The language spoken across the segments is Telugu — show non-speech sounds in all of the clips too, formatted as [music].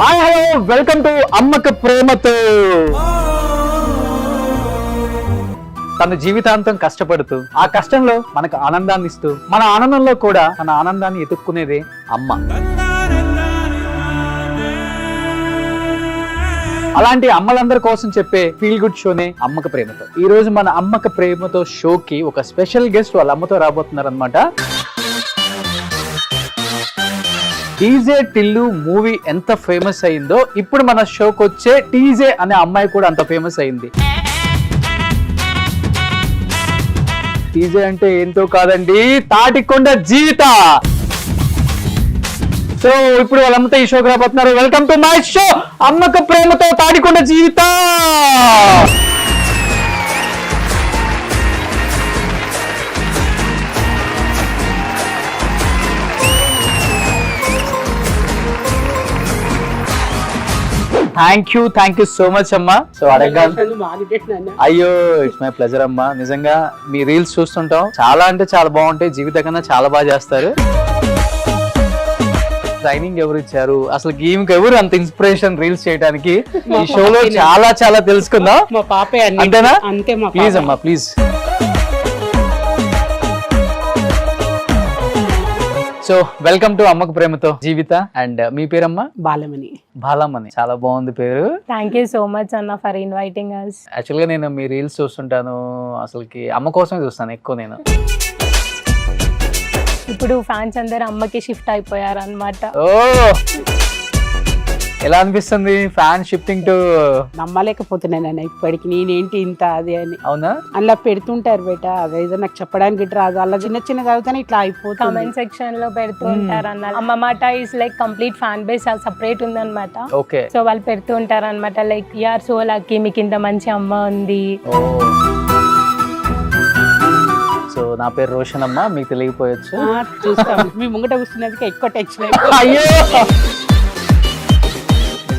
హాయ్ హలో వెల్కమ్ టు అమ్మక ప్రేమతో. తన జీవితాంతం కష్టపడుతూ ఆ కష్టంలో మనకు ఆనందాన్ని ఇస్తూ మన ఆనందంలో కూడా తన ఆనందాన్ని ఎతుక్కునేదే అమ్మ. అలాంటి అమ్మలందరి కోసం చెప్పే ఫీల్ గుడ్ షోనే అమ్మక ప్రేమతో. ఈ రోజు మన అమ్మక ప్రేమతో షోకి ఒక స్పెషల్ గెస్ట్ వాళ్ళ అమ్మతో రాబోతున్నారు అనమాట టీజే టిల్లు మూవీ ఎంత ఫేమస్ అయిందో ఇప్పుడు మన షోకి వచ్చే టీజే అనే అమ్మాయి కూడా అంత ఫేమస్ అయింది. టీజే అంటే ఏంటో కాదండి తాటికొండ జీవిత. సో ఇప్పుడు వాళ్ళంతా ఈ షోకి రాబోతున్నారు. వెల్కమ్ టు మై షో అమ్మక ప్రేమతో Tatikonda Jeevitha. Thank you thank you so much అమ్మా. సో అడగగానే అయ్యో ఇట్స్ మై ప్లెజర్ అమ్మా. నిజంగా మీ రీల్స్ చూస్తుంటాం. చాలా అంటే చాలా బాగుంటాయి. జీవిత కన్నా చాలా బాగా చేస్తారు. ట్రైనింగ్ ఎవరు ఇచ్చారు? అసలు గేమ్కి ఎవరు అంత ఇన్స్పిరేషన్ రీల్స్ చేయడానికి ఈ షోలో చాలా చాలా తెలుసుకుందాం. మా పాపే అంతేనా? అంతే ప్లీజ్ అమ్మా ప్లీజ్ సో వెల్కమ్ టు అమ్మకు ప్రేమతో జీవిత అండ్ మీ పేరమ్మా? బాలమని బాలమ్మని చాలా బాగుంది పేరు. థ్యాంక్ యూ సో మచ్ అన్న ఫర్ ఇన్వైటింగ్ అస్ యాక్చువల్గా నేను మీ రీల్స్ చూస్తుంటాను. అసలుకి అమ్మ కోసమే చూస్తాను ఎక్కువ నేను. ఇప్పుడు ఫ్యాన్స్ అందరు అమ్మకి షిఫ్ట్ అయిపోయారు అనమాట ఓ! ఎలా అనిపిస్తుంది ఫ్యాన్ షిఫ్టింగ్ టు నమ్మలేకపోతున్నాను నేను ఇప్పటికి. నేనేంటి ఇంత అది అని. అవునా? అలా పెడుతుంటారు బేట. అదేదో నాకు చెప్పడానికి ఇటు రాదు. అలా చిన్న చిన్న చదివితేనే ఇట్లా అయిపోతుంది. కామెంట్ సెక్షన్లో పెడుతూ ఉంటారు అన్న అమ్మ మాట is like complete fan base separate ఉందన్నమాట. ఓకే. సో వాళ్ళు పెడుతూ ఉంటారు అనమాట లైక్ ఆర్ సో లక్కీ మీకు ఇంత మంచి అమ్మ ఉంది. ఓ. సో నా పేరు రోషన్ అమ్మ మీకు తెలియపోయొచ్చు చూస్తాం. మీ ముంగట కూర్చున్నదికి ఎక్కువ టెన్షన్. అయ్యో!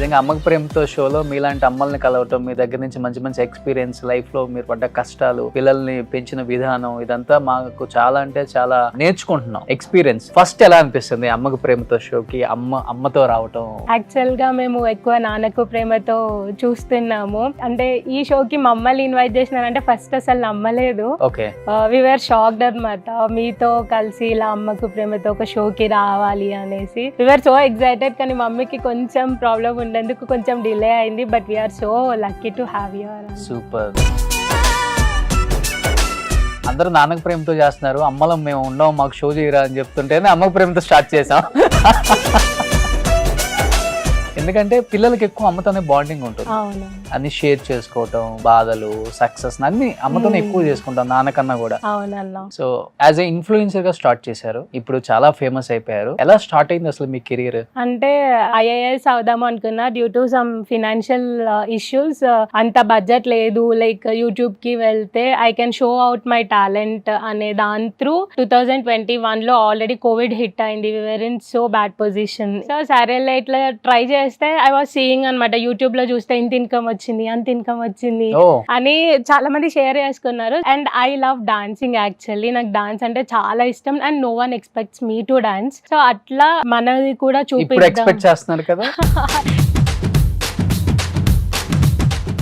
నిజంగా అమ్మక ప్రేమతో షోలో మీలాంటి అమ్మల్ని కలవటం మీ దగ్గర నుంచి మంచి మంచి ఎక్స్పీరియన్స్ లైఫ్లో మీరు పడ్డ కష్టాలు పిల్లల్ని పెంచిన విధానం ఇదంతా మాకు చాలా అంటే చాలా నేర్చుకుంటున్నాం. ఎక్స్పీరియన్స్ ఫస్ట్ ఎలా అనిపిస్తుంది అమ్మక ప్రేమతో షోకి అమ్మ అమ్మతో రావటం? యాక్చువల్గా మేము ఎక్కువ నాన్నకు ప్రేమతో చూస్తున్నాము. అంటే ఈ షోకి మమ్మల్ని ఇన్వైట్ చేసినారంటే ఫస్ట్ అసలు నమ్మలేదు. ఓకే వివర్ షాక్డ్ అనమాట మీతో కలిసి ఇలా అమ్మకు ప్రేమతో ఒక షోకి రావాలి అనేసి. వివర్ సో ఎక్సైటెడ్ కానీ మమ్మీకి కొంచెం ప్రాబ్లం ఉన్నందుకు కొంచెం డిలే అయింది but we're so lucky to have your super అందరూ నాన్నక ప్రేమతో చేస్తున్నారు అమ్మలం మేము ఉండం మాకు షో చేయరా అని చెప్తుంటేనే అమ్మకు ప్రేమతో స్టార్ట్ చేసాం [laughs] ఎందుకంటే పిల్లలకి ఎక్కువ అమ్మతోనే బాండింగ్ ఉంటుంది. అన్ని షేర్ చేసుకోవటం బాధలు సక్సెస్ అన్ని అమ్మతోనే. ఎక్కువ చేసుకుంటాం నాన్నకన్నా కూడా. సో యాజ్ ఏ ఇన్ఫ్లుయెన్సర్గా స్టార్ట్ చేశారు ఇప్పుడు చాలా ఫేమస్ అయిపోయారు. ఎలా స్టార్ట్ అయింది అసలు మీ కెరియర్ అంటే ఐఏఎస్ అవుదాం అనుకున్నా due to some financial issues అంత బడ్జెట్ లేదు. లైక్ యూట్యూబ్కి వెళ్తే I can show out my talent అనే దాని త్రూ టూ థౌజండ్ ట్వంటీ వన్లో ఆల్రెడీ కోవిడ్ హిట్ అయింది. We were in so bad position so సరేలే ఇట్లా ట్రై చేస్తే ఐ వాజ్ సీయింగ్ అనమాట యూట్యూబ్లో చూస్తే ఇంత ఇన్కమ్ వచ్చింది అంత ఇన్కమ్ వచ్చింది అని చాలా మంది షేర్ చేసుకున్నారు. And I love dancing actually నాకు డాన్స్ అంటే చాలా ఇష్టం and no one expects me to dance so అట్లా మనది కూడా చూపిద్దాం. ఎక్స్పెక్ట్ చేస్తున్నారు కదా? [laughs]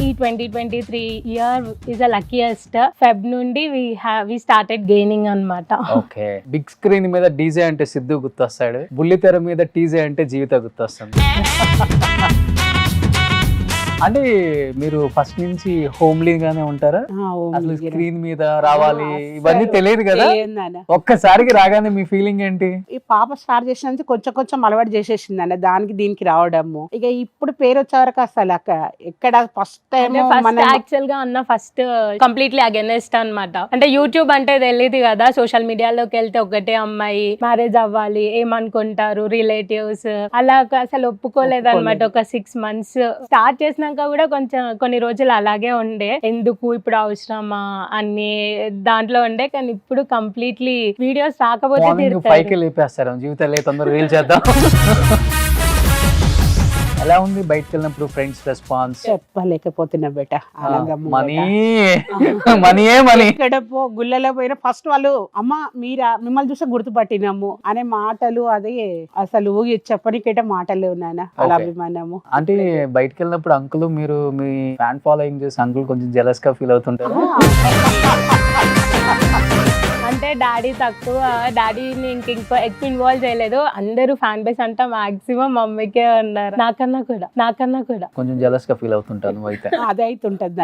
ఈ twenty twenty three year is a luckiest Feb నుండి we have we started gaining అన్నమాట. ఓకే బిగ్ స్క్రీన్ మీద డీజే అంటే సిద్ధు గుర్తొస్తాడు. బుల్లితెర మీద టీజే అంటే జీవిత గుర్తొస్తుంది. [laughs] అంటే మీరు ఫస్ట్ నుంచి హోమ్లీ గానే ఉంటారా? అసలు. స్క్రీన్ మీద రావాలి ఇవన్నీ తెలియదు కదా. ఒక్కసారికి రాగానే మీ ఫీలింగ్ ఏంటి? ఈ పాప స్టార్ట్ చేసినందుకు కొంచెం కొంచెం అలవాటు చేసేసింది అన్న దానికి దీనికి రావడము. ఇక ఇప్పుడు పేరు వచ్చే వరకు అసలు అక్క ఎక్కడ ఫస్ట్ టైం యాక్చువల్గా అన్న ఫస్ట్ కంప్లీట్లీ అగెనెస్ట్ అన్నమాట. అంటే యూట్యూబ్ అంటే తెలియదు కదా సోషల్ మీడియాలోకి వెళ్తే ఒకటే అమ్మాయి మ్యారేజ్ అవ్వాలి ఏమనుకుంటారు రిలేటివ్స్ అలా అసలు ఒప్పుకోలేదు. అనమాట ఒక సిక్స్ మంత్స్ స్టార్ట్ చేసినాక కూడా కొంచెం కొన్ని రోజులు అలాగే ఉండే. ఎందుకు ఇప్పుడు అవసరమా అని దాంట్లో ఉండే. కానీ ఇప్పుడు కంప్లీట్లీ వీడియోస్ రాకపోతే. పైకి లేపేస్తారు. జీవితాలు తొందరగా రీల్ చేద్దాం. [laughs] ఎలా ఉంది బయటకు వెళ్ళినప్పుడు ఫ్రెండ్స్ రెస్పాన్స్? చెప్పలేకపోతున్నా బేట మనీ. [laughs] మనీయే మనీ ఎక్కడ పో గుళ్ళలో పోయినా ఫస్ట్ వాళ్ళు అమ్మ మీరా మిమ్మల్ని చూస్తే గుర్తుపట్టినాము అనే మాటలు అది అసలు చెప్పనికైతే మాటలు నాన్న అలా. అభిమానము. అంటే బయటకు వెళ్ళినప్పుడు అంకుల్ మీరు మీ ఫ్యాన్ ఫాలోయింగ్ చేసి అంకుల్ కొంచెం జెలస్గా ఫీల్ అవుతుంటారు? అంటే డాడీ తక్కువ డాడీని ఇంక ఇంకో ఎక్కువ ఇన్వాల్వ్ చేయలేదు. అందరూ ఫ్యాన్ బేస్ అంతా మాక్సిమం మమ్మీకే ఉన్నారు. నాకన్నా కూడా నాకన్నా కూడా. కొంచెం జెలస్గా ఫీల్ అవుతుంటాను అయితే. [laughs] అదే అవుతుంటది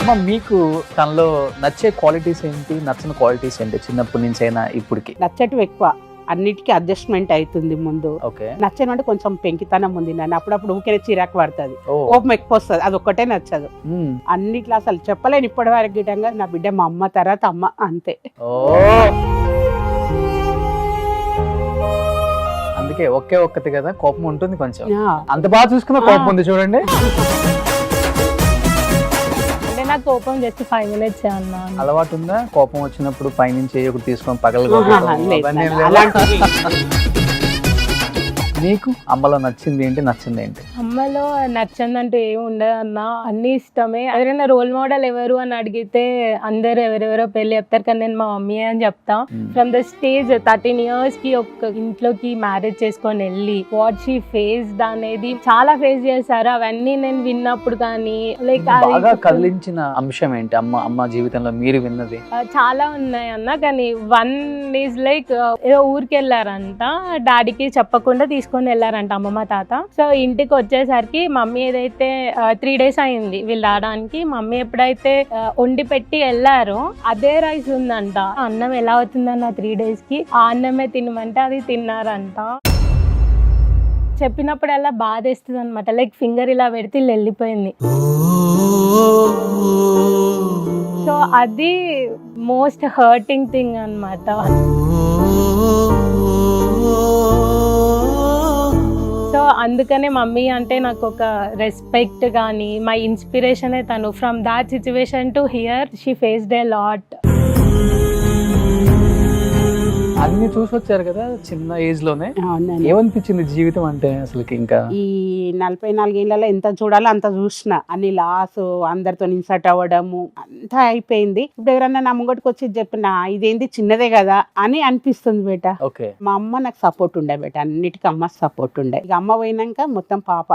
అమ్మ మీకు తనలో నచ్చే క్వాలిటీస్ ఏంటి? నచ్చని క్వాలిటీస్ ఏంటి? చిన్నప్పటి నుంచి అయినా ఇప్పటికి? నచ్చటం ఎక్కువ. అన్నిటికీ అడ్జస్ట్మెంట్ అవుతుంది ముందు. ఓకే. నచ్చని అంటే కొంచెం పెంకితనం ఉంది నన్ను. అప్పుడప్పుడు ఊకే చిరాకు పడుతుంది. కోపం ఎక్కువ వస్తుంది. అది ఒక్కటే నచ్చదు. అన్నిట్లో అసలు చెప్పలేను ఇప్పటి వరకు గిటంగా నా బిడ్డ మా అమ్మ తర్వాత అమ్మ అంతే. అందుకే ఒకే ఒక్కటి కదా కోపం ఉంటుంది కొంచెం. అంత బాగా చూసుకున్న కోపం ఉంది చూడండి. నాకు కోపం జస్ట్ ఫైవ్ మినిట్స్ అన్నా అలవాటు ఉందా? కోపం వచ్చినప్పుడు పైనుంచి ఒకటి తీసుకొని పగలు ఆహా, లేదు నాన్న, అలాంటివి. నీకు అమ్మలో నచ్చింది ఏంటి నచ్చింది ఏంటి? అమ్మలో నచ్చందంటూ ఏమి ఉండదు అన్న. అన్ని ఇష్టమే. ఎవరైనా రోల్ మోడల్ ఎవరు అని అడిగితే అందరు ఎవరెవరో పెళ్ళి చెప్తారు కానీ నేను మా మమ్మీ అని చెప్తా. ఫ్రమ్ ద స్టేజ్ థర్టీన్ ఇయర్స్కి ఒక ఇంట్లోకి మ్యారేజ్ చేసుకొని వెళ్ళి వాట్ షీ ఫేస్ అనేది చాలా ఫేస్ చేశారు. అవన్నీ నేను విన్నప్పుడు కానీ లైక్ బాగా కదిలించిన అంశం ఏంటి? అమ్మ అమ్మ జీవితంలో మీరు విన్నది? చాలా ఉన్నాయి అన్న. కానీ వన్ ఈజ్ లైక్ ఏదో ఊరికి వెళ్ళారంట. డాడీకి చెప్పకుండా తీసుకొని వెళ్ళారంట అమ్మమ్మ తాత. సో ఇంటికి వచ్చేసరికి మమ్మీ ఏదైతే త్రీ డేస్ అయింది వీళ్ళు రావడానికి మమ్మీ ఎప్పుడైతే వండి పెట్టి వెళ్ళారో అదే రైస్ ఉందంట. అన్నం ఎలా అవుతుందన్న త్రీ డేస్కి ఆ అన్నమే తినమంటే అది తిన్నారంట. చెప్పినప్పుడల్లా బాధ వేస్తుంది అనమాట లైక్ ఫింగర్ ఇలా పెడితే వెళ్ళిపోయింది. సో అది మోస్ట్ హర్టింగ్ థింగ్ అన్నమాట. సో అందుకనే మమ్మీ అంటే నాకు ఒక రెస్పెక్ట్ కానీ మై ఇన్స్పిరేషన్ తను. From that situation to here she faced a lot అన్ని చూసి వచ్చారు కదా చిన్న ఏజ్లోనే. ఏమనిపించింది జీవితం అంటే అసలు ఇంకా? ఈ నలభై నాలుగేళ్ళలో ఎంత చూడాలో అంత చూసిన. అన్ని లాస్ అందరితో ఇన్సర్ట్ అవ్వడము అంతా అయిపోయింది. ఇప్పుడు ఎవరన్నా నా ముంగటికి వచ్చి చెప్పిన ఇదేంది చిన్నదే కదా అని అనిపిస్తుంది బేట. ఓకే. మా అమ్మ నాకు సపోర్ట్ ఉండే బేట. అన్నిటికీ అమ్మ సపోర్ట్ ఉండే. ఇక అమ్మ పోయినాక మొత్తం పాప.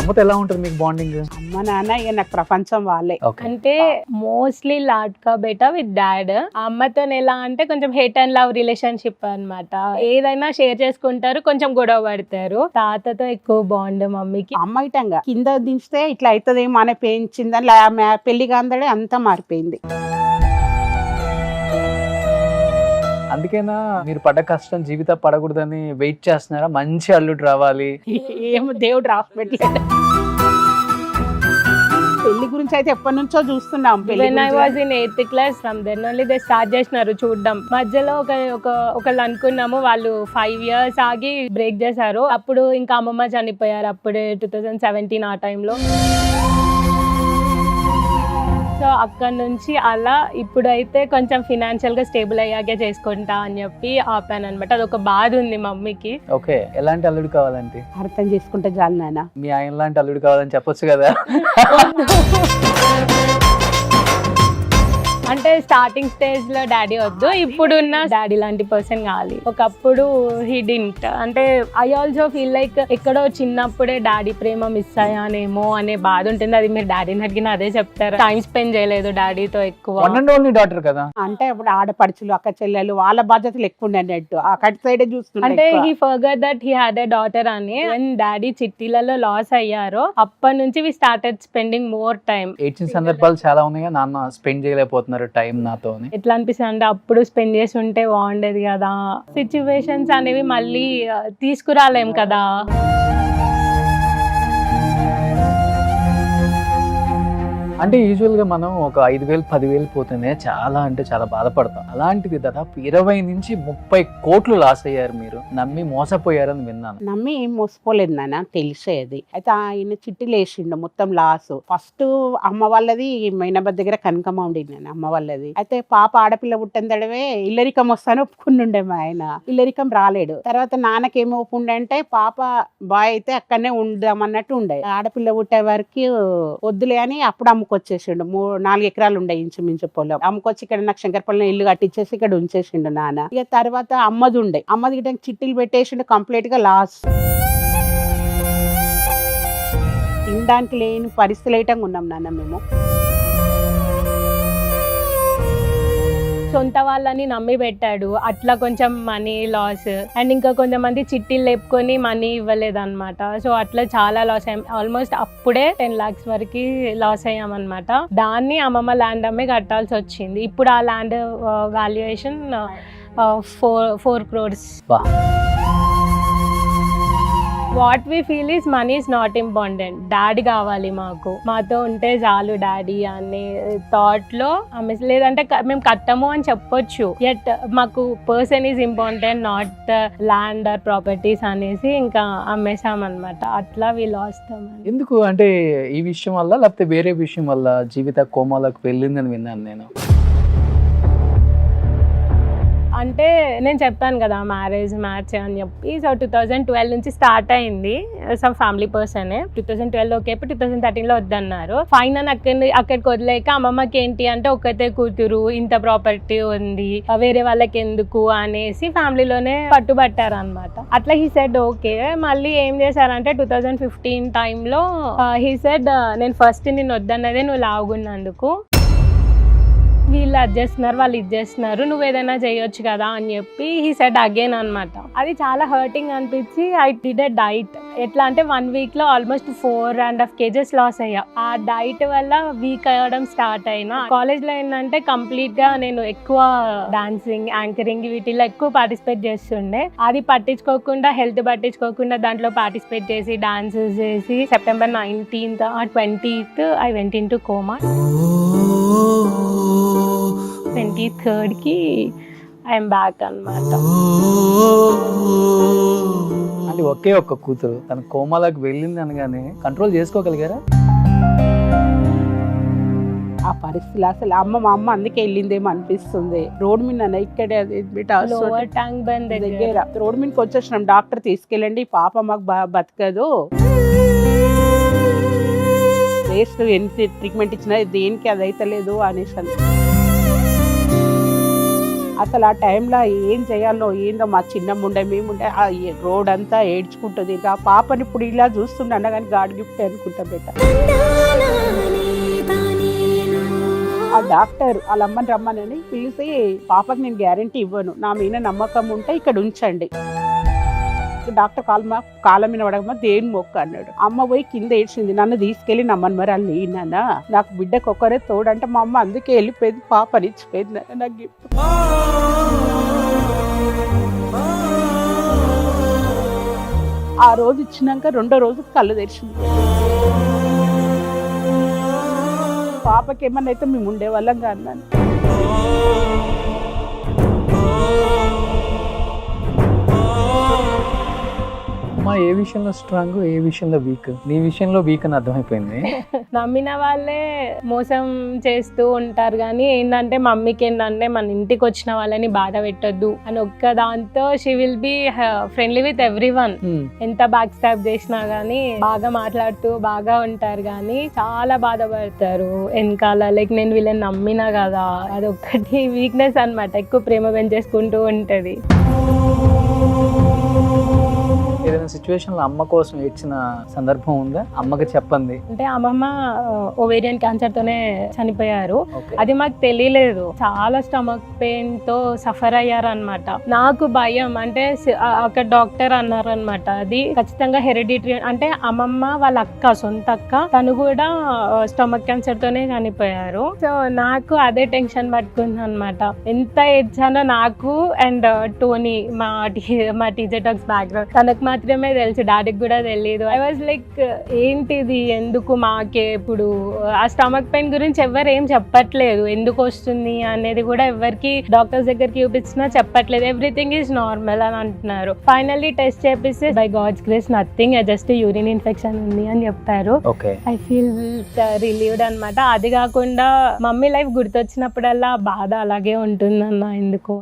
అమ్మతో ఎలా ఉంటుంది మీకు బాండింగ్ అమ్మ నాన్న ఇక నాకు ప్రపంచం వాళ్ళే. అంటే మోస్ట్లీ లాట్కా బేటా విత్ డాడ్ అమ్మతో ఎలా అంటే కొంచెం హేట్ అండ్ లవ్ రిలేషన్షిప్ అన్నమాట. ఏదైనా షేర్ చేసుకుంటారు కొంచెం గొడవ పడతారు. తాతతో ఎక్కువ బాండ్ మమ్మీకి. అమ్మ ఇటంగా కింద దించితే ఇట్లా అవుతుందేమో అనే పెంచిందని లా- మ్యా- పెళ్ళి కాందడే అంతా మారిపోయింది అందుకేనా మీరు పడ్డ కష్టం జీవితం పడకూడదని వెయిట్ చేస్తున్నారా? మంచి అల్లుడు రావాలి. ఏమో దేవుడు రాసి పెట్టలేదు పెళ్ళి గురించి అయితే ఎప్పటి నుంచో చూస్తున్నాం. పెళ్ళి వెన్ ఐ గురించి was in eighth class from then only they start చేసినారు చూడడం. మధ్యలో ఒక ఒక ఒకళ్ళు అనుకున్నాము వాళ్ళు ఫైవ్ ఇయర్స్ ఆగి బ్రేక్ చేశారు. అప్పుడు ఇంకా అమ్మమ్మ చనిపోయారు అప్పుడే టూ థౌజండ్ సెవెంటీన్ ఆ టైంలో సో అక్కడ నుంచి అలా ఇప్పుడైతే కొంచెం ఫినాన్షియల్గా స్టేబుల్ అయ్యాకే చేసుకుంటా అని చెప్పి ఆపాను అనమాట అదొక బాధ ఉంది మమ్మీకి. ఓకే ఎలాంటి అల్లుడు కావాలంటే? అర్థం చేసుకుంటే చాలు నాన్న. మీ ఆయన లాంటి అల్లుడు కావాలని చెప్పొచ్చు కదా. అంటే స్టార్టింగ్ స్టేజ్లో డాడీ వద్దు. ఇప్పుడున్న డాడీ లాంటి పర్సన్ కావాలి ఒకప్పుడు హీ డింట్ అంటే ఐ ఆల్సో ఫీల్ లైక్ ఎక్కడో చిన్నప్పుడే డాడీ ప్రేమ మిస్ అయ్యానేమో అనే బాధ ఉంటుంది. అది మీరు డాడీని అడిగిన అదే చెప్తారు? టైం స్పెండ్ చేయలేదు డాడీతో ఎక్కువ. వన్ అండ్ ఓన్లీ డాటర్ కదా? అంటే ఇప్పుడు ఆడపడుచులు అక్క చెల్లెలు వాళ్ళ బాధ్యతలు ఎక్కువ ఉండే అన్నట్టు ఆ కట్ సైడే అంటే చూస్తుండే he forgot that he had a daughter అని అండ్ డాడీ చిట్టీలలో లాస్ అయ్యారో అప్పటి నుంచి we started spending more time ఏడ్చిన సందర్భాలు చాలా ఉన్నాయి. నాన్న స్పెండ్ చేయలేకపోతున్నారు. టైం నాతో ఎట్లా అనిపిస్తుంది అంటే అప్పుడు స్పెండ్ చేసి ఉంటే బాగుండేది కదా. సిచ్యువేషన్స్ అనేవి మళ్ళీ తీసుకురాలేం కదా. అంటే యూజువల్గా మనం ఒక ఐదు వేలు పదివేలు పోతేనే చాలా అంటే చాలా బాధపడతాం. అలాంటిది దాదాపు ఇరవై నుంచి ముప్పై కోట్లు లాస్ అయ్యారు మీరు. నమ్మి మోసపోయారని విన్నాను. నమ్మి ఏం మోసపోలేదు నాన్న తెలిసేది అయితే ఆయన చిట్టీలు వేసిండు మొత్తం లాస్ ఫస్ట్ అమ్మ వాళ్ళది మైనాబాద్ దగ్గర కనకమ్మ ఉండింది నాన్న అమ్మ వాళ్ళది. అయితే పాప ఆడపిల్ల పుట్టిందడవే ఇల్లరికం వస్తాను ఒప్పుకుంటుండే మా ఆయన. ఇల్లరికం రాలేడు. తర్వాత నాన్నకేమో ఒప్పుండే అంటే పాప బాయ్ అయితే అక్కడనే ఉందామన్నట్టు ఉండే. ఆడపిల్ల పుట్టే వరకు వద్దులే అని అప్పుడు అమ్ముకొచ్చేసిండు మూ నాలుగు ఎకరాలు ఉండే ఇంచుమించు పొలం. అమ్ముకొచ్చి ఇక్కడ నాకు శంకరపల్లిలో ఇల్లు కట్టించేసి ఇక్కడ ఉంచేసిండు నాన్న. ఇక తర్వాత అమ్మది ఉండే అమ్మది గిట్ట చిట్టీలు పెట్టేసిండు కంప్లీట్గా లాస్ తినడానికి లేని పరిస్థితులు ఏటంగా ఉన్నాం నాన్న మేము. సొంత వాళ్ళని నమ్మి పెట్టాడు. అట్లా కొంచెం మనీ లాస్ అండ్ ఇంకా కొంతమంది చిట్టీలు లేపుకొని మనీ ఇవ్వలేదన్నమాట. సో అట్లా చాలా లాస్ అయ్యాం. ఆల్మోస్ట్ అప్పుడే టెన్ లాక్స్ వరకు లాస్ అయ్యామన్నమాట. దాన్ని అమ్మమ్మ ల్యాండ్ అమ్మే కట్టాల్సి వచ్చింది. ఇప్పుడు ఆ land valuation four four crores బా. What we feel is money is not important daddy కావాలి మాకు. మాతో ఉంటే చాలు డాడీ అనే థాట్లో లేదంటే మేము కట్టము అని చెప్పొచ్చు. ఎట్ మాకు person is important not land or properties అనేసి ఇంకా అమ్మేసామన్నమాట అట్లా వీళ్ళు వస్తామని ఎందుకు? అంటే ఈ విషయం వల్ల లేకపోతే వేరే విషయం వల్ల జీవిత కోమాలకు వెళ్ళిందని విన్నాను నేను. అంటే నేను చెప్పాను కదా మ్యారేజ్ మ్యాచ్ అని చెప్పి. సో టూ థౌజండ్ ట్వెల్వ్ నుంచి స్టార్ట్ అయింది. Some family person two thousand twelve okay two thousand థర్టీన్లో వద్దన్నారు. ఫైన్ అని అక్కడి అక్కడికి వదిలేక అమ్మమ్మకి ఏంటి అంటే ఒక్కతే కూతురు ఇంత ప్రాపర్టీ ఉంది వేరే వాళ్ళకి ఎందుకు అనేసి ఫ్యామిలీలోనే పట్టుబట్టారు అనమాట అట్లా హీ సెడ్ ఓకే మళ్ళీ ఏం చేశారంటే టూ థౌజండ్ ఫిఫ్టీన్ టైంలో హీ సెడ్ నేను ఫస్ట్ నేను వద్దన్నదే నువ్వు లాగున్నందుకు. వీళ్ళు అది చేస్తున్నారు వాళ్ళు ఇది చేస్తున్నారు నువ్వు ఏదైనా చేయొచ్చు కదా అని చెప్పి హీ సెడ్ అగైన్ అనమాట అది చాలా హర్టింగ్ అనిపించి ఐ డిడ్ ఎ డైట్ ఎట్లా అంటే వన్ వీక్లో almost four and half kgs loss అయ్యా. ఆ డైట్ వల్ల వీక్ అవ్వడం స్టార్ట్ అయినా కాలేజ్లో ఏంటంటే కంప్లీట్గా నేను ఎక్కువ డాన్సింగ్ యాంకరింగ్ వీటిలో ఎక్కువ పార్టిసిపేట్ చేస్తుండే. అది పట్టించుకోకుండా హెల్త్ పట్టించుకోకుండా దాంట్లో పార్టిసిపేట్ చేసి డాన్సెస్ చేసి September nineteenth twentieth I went in to coma twenty థర్డ్కి I'm back అన్నమాట. అంటే ఒకే ఒక్క కూతురు. తన కోమాలకు వెళ్ళింది అనగానే కంట్రోల్ చేసుకోగలిగారా? ఆ పరిస్థితులు అసలు అమ్మ మా అమ్మ అందుకే వెళ్ళిందేమో అనిపిస్తుంది. రోడ్ మీద ఇక్కడే ట్యాంక్ బండ్ దగ్గర. రోడ్ మీదకి వచ్చేసినాం. డాక్టర్ తీసుకెళ్ళండి. పాప మాకు బతకదు. వేస్ట్ ఎంత ట్రీట్మెంట్ ఇచ్చినా దేనికి అది అయితలేదు అనేసి అన్న. అసలు ఆ టైంలో ఏం చేయాలో ఏందో మా చిన్నమ్మ ఉండే మేముండే ఆ రోడ్ అంతా ఏడ్చుకుంటుంది. ఆ పాపని ఇప్పుడు ఇలా చూస్తుండ కానీ గాడ్ గిఫ్ట్ అనుకుంటా బెట్ట ఆ డాక్టర్ వాళ్ళ అమ్మని రమ్మనని పిలిచి పాపకి నేను గ్యారంటీ ఇవ్వను. నా మీద నమ్మకం ఉంటే ఇక్కడ ఉంచండి. డాక్టర్ కాలు కాళ్ళ మీద పడకమా? దేని మొక్క అన్నాడు. అమ్మ పోయి కింద ఏడ్చింది నన్ను తీసుకెళ్ళి నమ్మని మరి వాళ్ళు నాన్న. నాకు బిడ్డకు ఒక్కరే తోడంటే మా అమ్మ అందుకే వెళ్ళిపోయింది పాపని ఇచ్చిపోయింది నాన్న నాకు గిఫ్ట్. ఆ రోజు ఇచ్చినాక రెండో రోజు కళ్ళు తెరిచింది. పాపకి ఏమన్నా అయితే మేము ఉండేవాళ్ళం కాదు ఏ విషయంలో స్ట్రాంగ్ ఏ విషయంలో వీక్ నీ విషయంలో వీక్ అని అర్థమైపోయింది. [laughs] నమ్మిన వాళ్ళే మోసం చేస్తూ ఉంటారు కానీ ఏంటంటే మమ్మీకి ఏంటంటే మన ఇంటికి వచ్చిన వాళ్ళని బాధ పెట్టొద్దు. అని ఒక్క దాంతో she will be friendly with everyone. ఎంత బ్యాక్ స్టాప్ చేసినా గానీ బాగా మాట్లాడుతూ బాగా ఉంటారు కానీ చాలా బాధపడతారు వెనకాల. లైక్ నేను వీళ్ళని నమ్మినా కదా అదొక్కటి [laughs] వీక్నెస్ అన్నమాట. ఎక్కువ ప్రేమ పెంచేసుకుంటూ ఉంటది. ఏదైనా సిచ్యువేషన్లో అమ్మ కోసం ఏడ్చిన సందర్భం ఉందా? అమ్మకి చెప్పండి. అంటే అమ్మమ్మ ఓవేరియన్ క్యాన్సర్ తోనే చనిపోయారు. అది మాకు తెలియలేదు. చాలా స్టమక్ పెయిన్తో సఫర్ అయ్యారనమాట నాకు భయం. అంటే అక్కడ డాక్టర్ అన్నారనమాట అది ఖచ్చితంగా హెరిడిటరీ అంటే అమ్మమ్మ వాళ్ళ అక్క సొంత అక్క తను కూడా స్టమక్ క్యాన్సర్ తోనే చనిపోయారు. సో నాకు అదే టెన్షన్ పట్టుకుంది అనమాట ఎంత ఏడ్చానో నాకు అండ్ టోనీ మా టీ మా టీచర్ టాక్స్ బ్యాక్గ్రౌండ్ తనకు మాత్రమే మాత్రమే తెలుసు డాడీకి కూడా తెలియదు ఐ వాజ్ లైక్ ఏంటిది? ఎందుకు మాకే ఇప్పుడు? ఆ స్టమక్ పెయిన్ గురించి ఎవరు ఏం చెప్పట్లేదు. ఎందుకు వస్తుంది? అనేది కూడా ఎవరికి డాక్టర్స్ దగ్గరికి చూపించినా చెప్పట్లేదు. ఎవ్రీథింగ్ ఈజ్ నార్మల్ అని అంటున్నారు. ఫైనల్లీ టెస్ట్ చేపిస్తే by God's grace nothing just urine infection ఉంది అని చెప్పారు. ఓకే ఐ ఫీల్ రిలీవ్డ్ అనమాట అది కాకుండా మమ్మీ లైఫ్ గుర్తొచ్చినప్పుడల్లా బాధ అలాగే ఉంటుందన్న ఎందుకో.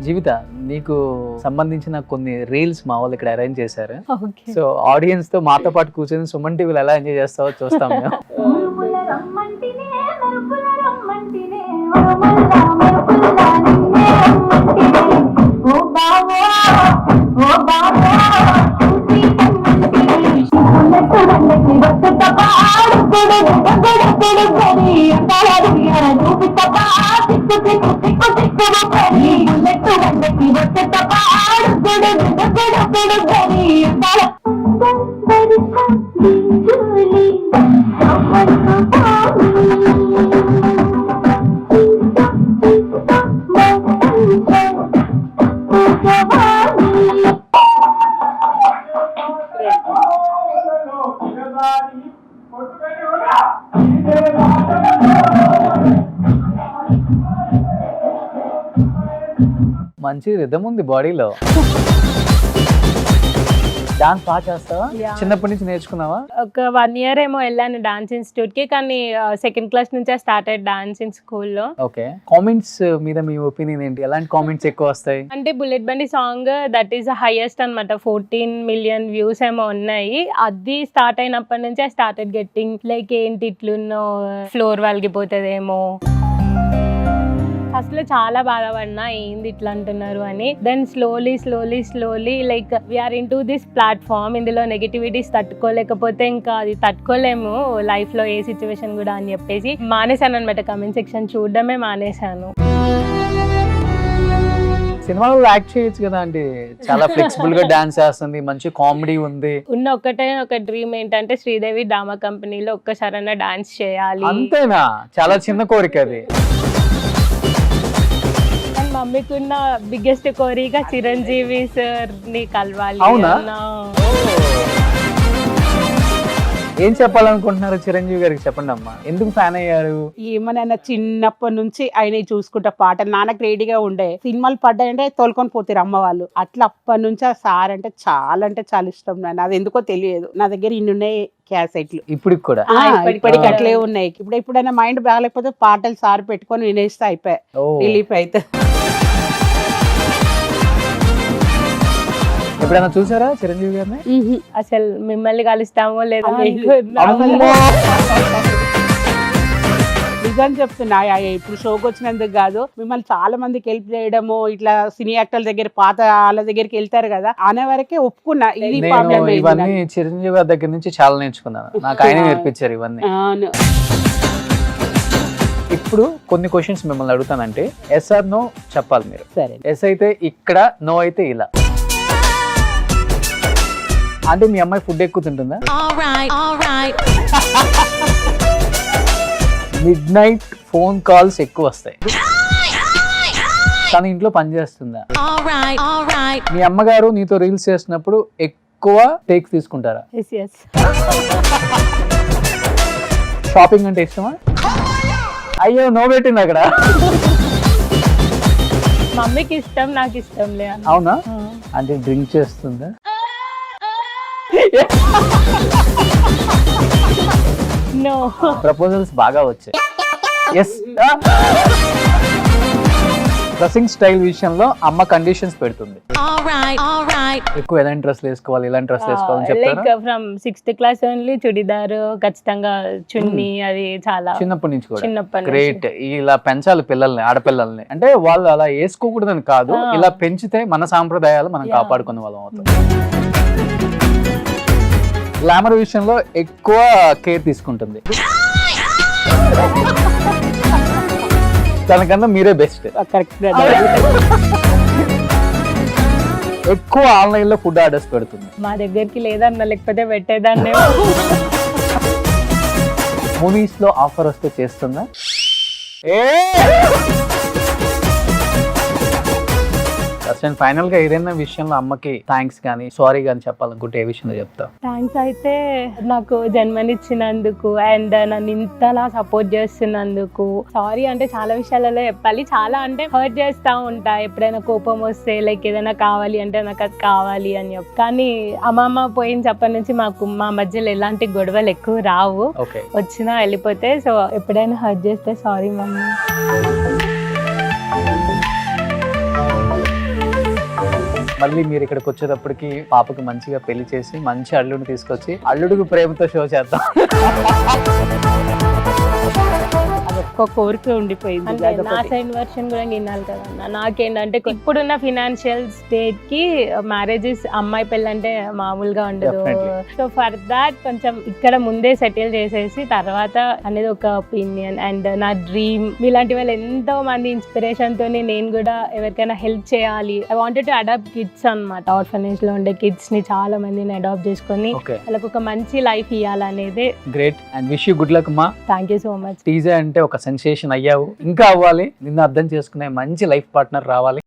జీవిత నీకు సంబంధించిన కొన్ని రీల్స్ మా వాళ్ళు ఇక్కడ అరేంజ్ చేశారు. సో ఆడియన్స్తో మాతో పాటు కూర్చొని సుమన్ టీవీలో ఎలా ఎంజాయ్ చేస్తావో చూస్తాం మేము. [laughs] మంచి రిధం ఉంది బాడీలో డాన్స్ బాగా చేస్తావా. చిన్నప్పటి నుంచి నేర్చుకున్నావా? ఒక వన్ ఇయర్ ఏమో వెళ్ళాను డాన్స్ ఇన్స్టిట్యూట్కి కానీ సెకండ్ క్లాస్ నుంచే స్టార్ట్ అయ్యి డాన్స్ ఇన్ స్కూల్లో ఓకే కామెంట్స్ మీద మీ ఒపీనియన్ ఏంటి? ఎలాంటి కామెంట్స్ ఎక్కువ వస్తాయి? అంటే బుల్లెట్ బండి సాంగ్ దట్ ఈస్ హైయెస్ట్ అనమాట ఫోర్టీన్ మిలియన్ వ్యూస్ ఏమో ఉన్నాయి. అది స్టార్ట్ అయినప్పటి నుంచే స్టార్టెడ్ గెట్టింగ్ లైక్ ఏంటి ఇట్లున్నో ఫ్లోర్ వలిగిపోతుందేమో. ఫస్ట్లో చాలా బాధపడినా ఏంది ఇట్లా అంటున్నారు అని. Then slowly slowly slowly like we are into this platform ఇందులో నెగిటివిటీస్ తట్టుకోలేకపోతే ఇంకా అది తట్టుకోలేము లైఫ్లో ఏ సిచ్యువేషన్ కూడా అని చెప్పేసి మానేశాను అనమాట కమెంట్ సెక్షన్ చూడడమే మానేశాను. సినిమాలో యాక్ట్ చేయొచ్చు కదా అంటే చాలా ఫ్లెక్సిబుల్గా డాన్స్ చేస్తుంది మంచి కామెడీ ఉంది. ఉన్న ఒక్కటే ఒక డ్రీమ్ ఏంటంటే శ్రీదేవి డ్రామా కంపెనీలో ఒక్కసారైనా డాన్స్ చేయాలి. అంతేనా? చాలా చిన్న కోరిక అది. మమ్మీకి ఉన్న బిగ్గెస్ట్ కోరిక చిరంజీవి సార్ని కలవాలి అవునా? ఏం చెప్పాలనుకుంటున్నారు చిరంజీవి గారికి చెప్పండి అమ్మా. ఎందుకు ఫ్యాన్ అయ్యారు? ఏమనైనా చిన్నప్పటి నుంచి ఆయన చూసుకుంటా పాటలు నాన్నకు రెడీగా ఉండే. సినిమాలు పడ్డాయంటే తోలుకొని పోతారు అమ్మ వాళ్ళు. అట్లా అప్పటి నుంచి ఆ సార్ అంటే చాలా అంటే చాలా ఇష్టం నాన్న అది ఎందుకో తెలియదు. నా దగ్గర ఇన్ని ఉన్నాయి క్యాసెట్లు. ఇప్పటికి కూడా? ఇప్పటికి. అట్లే ఉన్నాయి. ఇప్పుడు ఎప్పుడైనా మైండ్ బాగాలేకపోతే పాటలు సార్ పెట్టుకొని వినేస్తే అయిపోయా ఓ. రిలీఫ్ అయితే. ఎప్పుడైనా చూసారా చిరంజీవి గారిని? అసలు మిమ్మల్ని కలుస్తామో లేదో! నిజం చెప్తున్నా ఇప్పుడు షోకి వచ్చినందుకు కాదు మిమ్మల్ని చాలా మందికి హెల్ప్ చేయడము ఇట్లా సినీ యాక్టర్ల దగ్గర పాత వాళ్ళ దగ్గరికి వెళ్తారు కదా అనే వరకే ఒప్పుకున్నా ఇది ఇవన్నీ చిరంజీవి గారి దగ్గర నుంచి చాలా నేర్చుకున్నాను. నాకు ఆయన నేర్పించారు ఇవన్నీ. అవును. ఇప్పుడు కొన్ని క్వశ్చన్స్ మిమ్మల్ని అడుగుతానంటే ఎస్ఆర్ నో చెప్పాలి మీరు. సరే. ఎస్ అయితే ఇక్కడ నో అయితే ఇలా. అంటే మీ అమ్మాయి ఫుడ్ ఎక్కువ తింటుందా? మిడ్ నైట్ ఫోన్ కాల్స్ ఎక్కువ వస్తాయి. తన ఇంట్లో పని చేస్తుందా? మీ అమ్మగారు నీతో రీల్స్ చేసినప్పుడు ఎక్కువ టేక్స్ తీసుకుంటారా? షాపింగ్ అంటే ఇష్టమా? అయ్యో నో పెట్టింది అక్కడ. మమ్మీకి ఇష్టం నాకు ఇష్టం లే అన్న. అవునా. అంటే డ్రింక్ చేస్తుందా? నో ప్రపోజల్స్ బాగా వచ్చాయి. ఎస్ డ్రెస్సింగ్ స్టైల్ విషయంలో అమ్మ కండిషన్స్ పెడుతుంది. ఎక్కువ ఎలాంటి డ్రెస్ వేసుకోవాలి ఇలాంటి డ్రెస్ వేసుకోవాలని like from sixth class only chudidar ఖచ్చితంగా చున్నీ అది చాలా చిన్నప్పటి నుంచి కూడా. చిన్నప్పటి. గ్రేట్ ఇలా పెంచాలి పిల్లల్ని ఆడపిల్లల్ని. అంటే వాళ్ళు అలా వేసుకోకూడదని కాదు ఆ. ఇలా పెంచితే మన సాంప్రదాయాలు మనం. కాపాడుకునే వాళ్ళం అవుతాం. గ్లామర్ విషయంలో ఎక్కువ కేర్ తీసుకుంటుంది. తనకన్నా మీరే బెస్ట్ కరెక్ట్ ఎక్కువ ఆన్లైన్లో ఫుడ్ ఆర్డర్స్ పెడుతుంది. మా దగ్గరికి లేదన్న లేకపోతే పెట్టేదాన్ని. మూవీస్లో ఆఫర్ వస్తే చేస్తుందా? ఏ! అండ్ ఫైనల్గా ఏదైనా విషయంలో అమ్మకి థ్యాంక్స్ కానీ సారీ కానీ చెప్పాలనుకుంటే ఏ విషయంలో చెప్తావు? థ్యాంక్స్ అయితే నాకు జన్మనిచ్చినందుకు అండ్ నన్ను ఇంతలా సపోర్ట్ చేస్తున్నందుకు. సారీ అంటే చాలా విషయాలలో చెప్పాలి. చాలా అంటే హర్ట్ చేస్తూ ఉంటా. ఎప్పుడైనా కోపం వస్తే లైక్ ఏదైనా కావాలి అంటే నాకు అది కావాలి అని చెప్పి. కానీ అమ్మమ్మ పోయినప్పటి నుంచి మాకు మా మధ్యలో ఎలాంటి గొడవలు ఎక్కువ రావు. వచ్చినా వెళ్ళిపోతే సో ఎప్పుడైనా హర్ట్ చేస్తే సారీ మమ్మీ. మళ్ళీ మీరు ఇక్కడికి వచ్చేటప్పటికి పాపకి మంచిగా పెళ్ళి చేసి మంచి అల్లుడిని తీసుకొచ్చి అల్లుడికి ప్రేమతో షో చేద్దాం. ఒక్క కోరిక ఉండిపోయింది నా. సైడ్ వర్షన్ కూడా వినాలి కదా నాకేంటంటే ఇప్పుడున్న ఫినాన్షియల్ స్టేట్కి మ్యారేజెస్ అమ్మాయి పెళ్ళి అంటే మామూలుగా ఉండదు. సో ఫర్ దాట్ కొంచెం ఇక్కడ ముందే సెటిల్ చేసేసి తర్వాత అనేది ఒక ఒపీనియన్ అండ్ నా డ్రీమ్ ఇలాంటి వాళ్ళు ఎంతో మంది ఇన్స్పిరేషన్ తోని నేను కూడా ఎవరికైనా హెల్ప్ చేయాలి. I wanted to adopt kids అనమాట ఆర్ఫనేజ్లో ఉండే కిడ్స్ని చాలా మందిని అడాప్ట్ చేసుకొని వాళ్ళకి ఒక మంచి లైఫ్ ఇవ్వాలనేది great and wish you good luck మా thank you so much TJ అంటే ఒక సెన్సేషన్ అయ్యావు. ఇంకా అవ్వాలి. నిన్ను అర్థం చేసుకునే మంచి లైఫ్ పార్ట్నర్ రావాలి.